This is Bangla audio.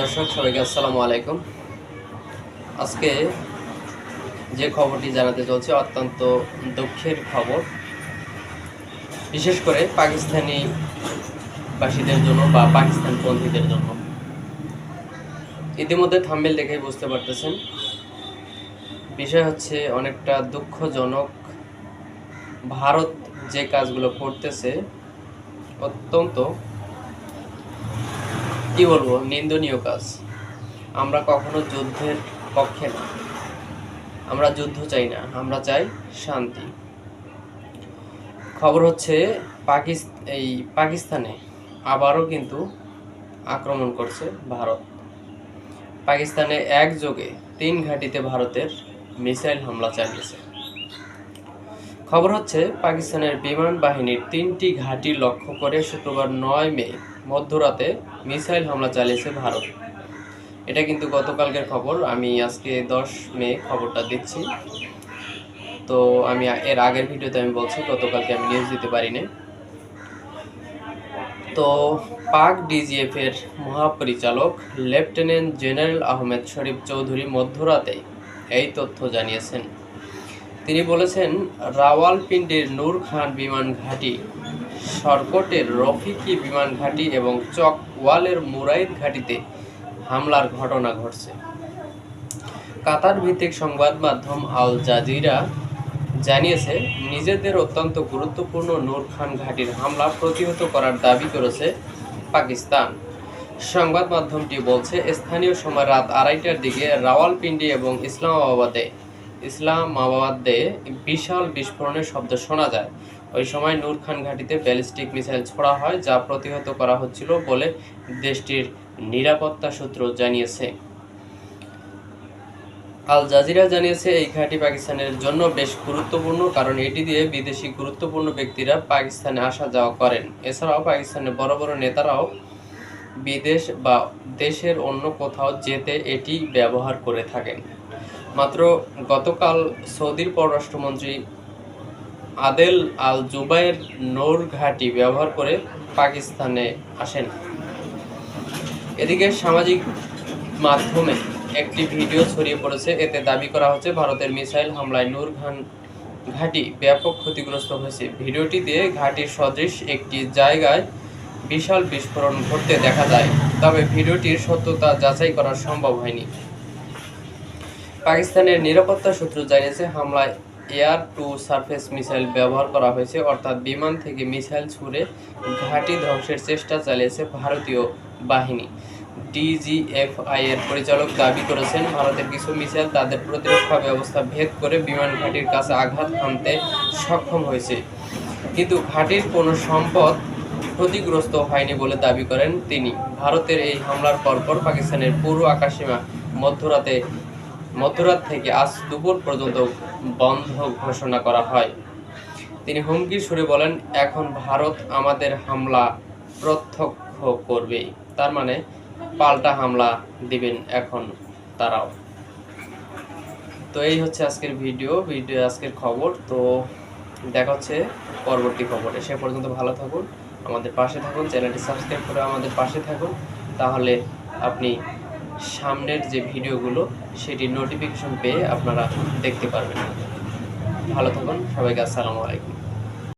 দর্শক, সবাইকে আসসালামু আলাইকুম। আজকে যে খবরটি জানাতে চলছে অত্যন্ত দুঃখের খবর। বিশেষ করে পাকিস্তানি বাসীদের জন্য বা পাকিস্তান পন্থীদের জন্য। ইতিমধ্যে থাম্বেল দেখেই বুঝতে পারতেছেন, বিষয় হচ্ছে অনেকটা দুঃখজনক। ভারত যে কাজগুলো করতেছে, অত্যন্ত কি বলব? নিন্দনীয় কাজ। আমরা কখনো যুদ্ধের পক্ষে না। আমরা যুদ্ধ চাই না, আমরা চাই শান্তি। খবর হচ্ছে, পাকিস এই পাকিস্তানে আবারও কিন্তু আক্রমণ করছে ভারত। পাকিস্তানে একযোগে তিন ঘাঁটিতে ভারতের মিসাইল হামলা চালিয়েছে। খবর হচ্ছে, পাকিস্তানের বিমান বাহিনীর তিনটি ঘাঁটি লক্ষ্য করে শুক্রবার নয় মে মধ্যরাতে মিসাইল হামলা চালিয়েছে ভারত। এটা কিন্তু গতকালকের খবর। আমি আজকে দশ মে খবরটা দিচ্ছি। তো আমি এর আগের ভিডিওতে আমি বলছি, গতকালকে আমি নিউজ দিতে পারিনি। তো পাক ডিজিএফ এর মহাপরিচালক, লেফটেন্যান্ট জেনারেল আহমেদ শরীফ চৌধুরী মধ্যরাতে এই তথ্য জানিয়েছেন। তিনি বলেছেন, রাওয়ালপিন্ডির নূর খান বিমান ঘাঁটি সরকটের রফিকি বিমান ঘাঁটি এবং চকওয়ালের মুরাইদ ঘাঁটিতে হামলার ঘটনা ঘটছে। কাতার ভিত্তিক সংবাদ মাধ্যম আল জাজিরা জানিয়েছে, নিজেদের অত্যন্ত গুরুত্বপূর্ণ নূর খান ঘাঁটির হামলা প্রতিহত করার দাবি করেছে পাকিস্তান। সংবাদ মাধ্যমটি বলছে, স্থানীয় সময় রাত আড়াইটার দিকে রাওয়ালপিন্ডি এবং ইসলামাবাদে ইসলামাবাদে বিশাল বিস্ফোরণের শব্দ শোনা যায়। ওই সময় নূর খান ঘাঁটিতে ব্যালিস্টিক মিসাইল ছোড়া হয়, যা প্রতিহত করা হচ্ছিল বলে দেশটির নিরাপত্তা সূত্র জানিয়েছে। আল জাজিরা জানিয়েছে, এই ঘাঁটি পাকিস্তানের জন্য বেশ গুরুত্বপূর্ণ কারণ এটি দিয়ে বিদেশি গুরুত্বপূর্ণ ব্যক্তিরা পাকিস্তানে আসা যাওয়া করেন। এছাড়াও পাকিস্তানের বড় বড় নেতারাও বিদেশ বা দেশের অন্য কোথাও যেতে এটি ব্যবহার করে থাকেন। মাত্র গতকাল সৌদির পররাষ্ট্রমন্ত্রী আদেল আল জুবাইর নৌর ঘাঁটি ব্যবহার করে পাকিস্তানে আসেন। এদিকে সামাজিক মাধ্যমে একটি ভিডিও ছড়িয়ে পড়েছে। এতে দাবি করা হচ্ছে, ভারতের মিসাইল হামলায় নূর খান ঘাঁটি ব্যাপক ক্ষতিগ্রস্ত হয়েছে। ভিডিওটিতে ঘাঁটির সদৃশ একটি জায়গায় বিশাল বিস্ফোরণ ঘটতে দেখা যায়, তবে ভিডিওটির সত্যতা যাচাই করা সম্ভব হয়নি। পাকিস্তানের নিরাপত্তা সূত্র জানিয়েছে, হামলায় এয়ার টু সারফেস মিসাইল ব্যবহার করা হয়েছে, অর্থাৎ বিমান থেকে মিসাইল ছুড়ে ঘাঁটি ধ্বংসের চেষ্টা চালিয়েছে ভারতীয় বাহিনী। ডিজিএফআই এর পরিচালক দাবি করেছেন, ভারতের কিছু মিসাইল তাদের প্রতিরক্ষা ব্যবস্থা ভেদ করে বিমান ঘাঁটির কাছে আঘাত হানতে সক্ষম হয়েছে। কিন্তু ঘাঁটির কোনো সম্পদ ক্ষতিগ্রস্ত হয়নি বলে দাবি করেন তিনি। ভারতের এই হামলার পরপর পাকিস্তানের পুরো আকাশসীমা, মধ্যরাতে মধ্যরাত থেকে আজ দুপুর পর্যন্ত বন্ধ ঘোষণা করা হয়। তিনি হুমকির সুরে বলেন, এখন ভারত আমাদের হামলা প্রত্যক্ষ করবেই। তার মানে পাল্টা হামলা দিবেন এখন তারাও। তো এই হচ্ছে আজকের ভিডিও ভিডিও আজকের খবর। তো দেখা হচ্ছে পরবর্তী খবরে। সে পর্যন্ত ভালো থাকুন, আমাদের পাশে থাকুন, চ্যানেলটি সাবস্ক্রাইব করে আমাদের পাশে থাকুন। তাহলে আপনি সামনের যে ভিডিওগুলো সেটি নোটিফিকেশন পেয়ে আপনারা দেখতে পারবেন। ভালো থাকুন সবাইকে আসসালামু আলাইকুম।